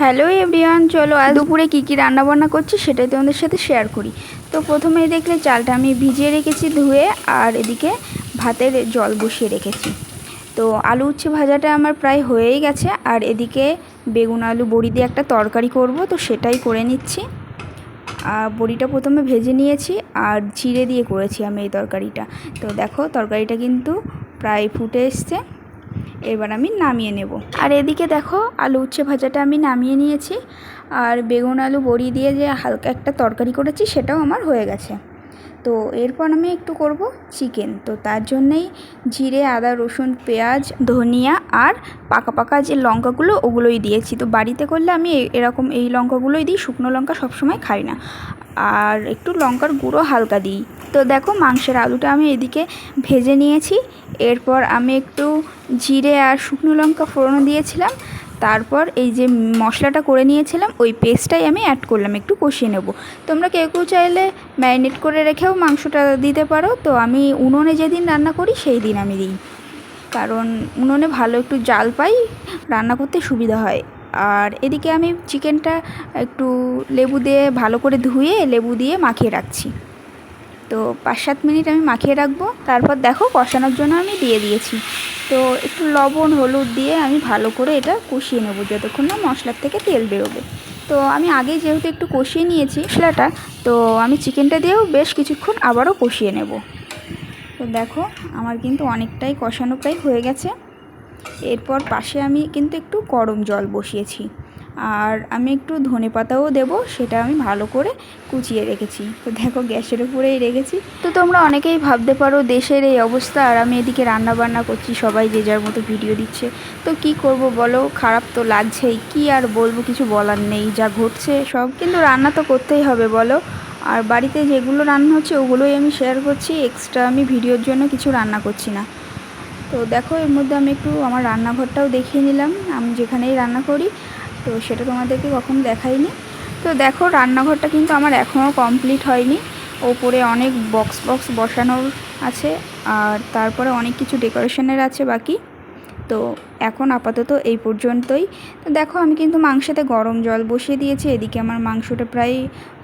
Hello everyone চলো আজ দুপুরে কী কী রান্নাবান্না করছি সেটাই তোমাদের সাথে শেয়ার করি। তো প্রথমেই দেখলে চালটা আমি ভিজিয়ে রেখেছি ধুয়ে, আর এদিকে ভাতের জল বসিয়ে রেখেছি। তো আলু উচ্ছে ভাজাটা আমার প্রায় হয়েই গেছে, আর এদিকে বেগুন আলু বড়ি দিয়ে একটা তরকারি করব, তো সেটাই করে নিচ্ছি। আর বড়িটা প্রথমে ভেজে নিয়েছি, আর জিরে দিয়ে করেছি আমি এই তরকারিটা। তো দেখো তরকারিটা কিন্তু প্রায় ফুটে এসছে। এবার আমি নামিয়ে নেব। আর এদিকে দেখো আলু উচ্ছে ভাজাটা আমি নামিয়ে নিয়েছি। আর বেগুন আলু বড়ি দিয়ে যে হালকা একটা তরকারি করেছি সেটাও আমার হয়ে গেছে। তো এরপর আমি একটু করব চিকেন। তো তার জন্যেই জিরে, আদা, রসুন, পেঁয়াজ, ধনিয়া আর পাকা পাকা যে লঙ্কাগুলো ওগুলোই দিয়েছি। তো বাড়িতে করলে আমি এরকম এই লঙ্কাগুলোই দিই, শুকনো লঙ্কা সবসময় খাই না। আর একটু লঙ্কার গুঁড়ো হালকা দিই। তো দেখো মাংসের আলুটা আমি এদিকে ভেজে নিয়েছি। এরপর আমি একটু জিরে আর শুকনো লঙ্কা ফোড়নো দিয়েছিলাম। তারপর এই যে মশলাটা করে নিয়েছিলাম, ওই পেস্টটাই আমি অ্যাড করলাম, একটু কষিয়ে নেব। তোমরা কেউ কেউ চাইলে ম্যারিনেট করে রেখেও মাংসটা দিতে পারো। তো আমি উনুনে যেদিন রান্না করি, সেই দিন আমি দিই। কারণ উনুনে ভালো একটু জাল পাই, রান্না করতে সুবিধা হয়। আর এদিকে আমি চিকেনটা একটু লেবু দিয়ে ভালো করে ধুয়ে লেবু দিয়ে মাখিয়ে রাখছি। তো পাঁচ সাত মিনিট আমি মাখিয়ে রাখব, তারপর দেখো কষানোর জন্য আমি দিয়ে দিয়েছি। তো একটু লবণ, হলুদ দিয়ে আমি ভালো করে এটা কষিয়ে নেব যতক্ষণ না মশলার থেকে তেল বেরোবে। তো আমি আগে যেহেতু একটু কষিয়ে নিয়েছি মশলাটা, তো আমি চিকেনটা দিয়েও বেশ কিছুক্ষণ আবারও কষিয়ে নেব। তো দেখো আমার কিন্তু অনেকটাই কষানো প্রায় হয়ে গেছে। এরপর পাশে আমি কিন্তু একটু গরম জল বসিয়েছি। আর আমি একটু ধনে পাতাও দেবো, সেটা আমি ভালো করে কুচিয়ে রেখেছি। তো দেখো, গ্যাসের উপরেই রেখেছি। তো তোমরা অনেকেই ভাবতে পারো, দেশের এই অবস্থা, আর আমি এদিকে রান্না বান্না করছি, সবাই যে যার মতো ভিডিও দিচ্ছে। তো কি করব বলো, খারাপ তো লাগছেই, কি আর বলব, কিছু বলার নেই, যা ঘটছে সব। কিন্তু রান্না তো করতেই হবে বলো। আর বাড়িতে যেগুলো রান্না হচ্ছে, ওগুলোই আমি শেয়ার করছি এক্সট্রা আমি ভিডিওর জন্য কিছু রান্না করছি না। তো দেখো, এর মধ্যে আমি একটু আমার রান্নাঘরটাও দেখিয়ে নিলাম। আমি যেখানেই রান্না করি, তো সেটা তোমাদেরকে কখনো দেখাইনি। তো দেখো, রান্নাঘরটা কিন্তু আমার এখনও কমপ্লিট হয়নি। ওপরে অনেক বক্স বক্স বসানোর আছে, আর তারপরে অনেক কিছু ডেকোরেশনের আছে বাকি। তো এখন আপাতত এই পর্যন্তই। তো দেখো, আমি কিন্তু মাংসতে গরম জল বসিয়ে দিয়েছি, এদিকে আমার মাংসটা প্রায়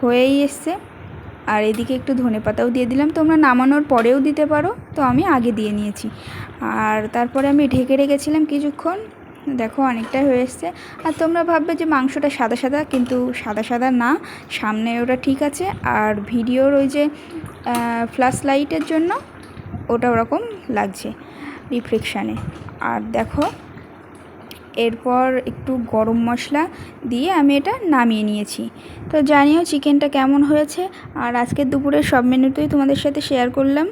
হয়েই এসছে। আর এদিকে একটু ধনে পাতাও দিয়ে দিলাম। তোমরা নামানোর পরেও দিতে পারো, তো আমি আগে দিয়ে নিয়েছি। আর তারপরে আমি ঢেকে রেখেছিলাম কিছুক্ষণ। দেখো অনেকটাই হয়ে এসছে। আর তোমরা ভাববে যে মাংসটা সাদা সাদা, কিন্তু সাদা সাদা না। সামনে ওটা ঠিক আছে। আর ভিডিওর ওই যে ফ্ল্যাশ লাইটের জন্য ওটা ওরকম লাগছে রিফ্লেকশানে আর দেখো এরপর একটু গরম মশলা দিয়ে আমি এটা নামিয়ে নিয়েছি। তো জানিও চিকেনটা কেমন হয়েছে, আর আজকের দুপুরের সব মেনুতেই তোমাদের সাথে শেয়ার করলাম।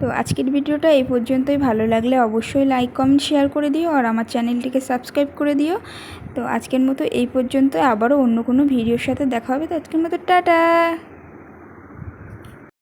তো আজকের ভিডিওটা এই পর্যন্তই, ভালো লাগলে অবশ্যই লাইক, কমেন্ট, শেয়ার করে দিও, আর আমার চ্যানেলটিকে সাবস্ক্রাইব করে দিও। তো আজকের মতো এই পর্যন্ত আবারও অন্য কোনো ভিডিওর সাথে দেখা হবে। তো আজকের মতো, টাটা!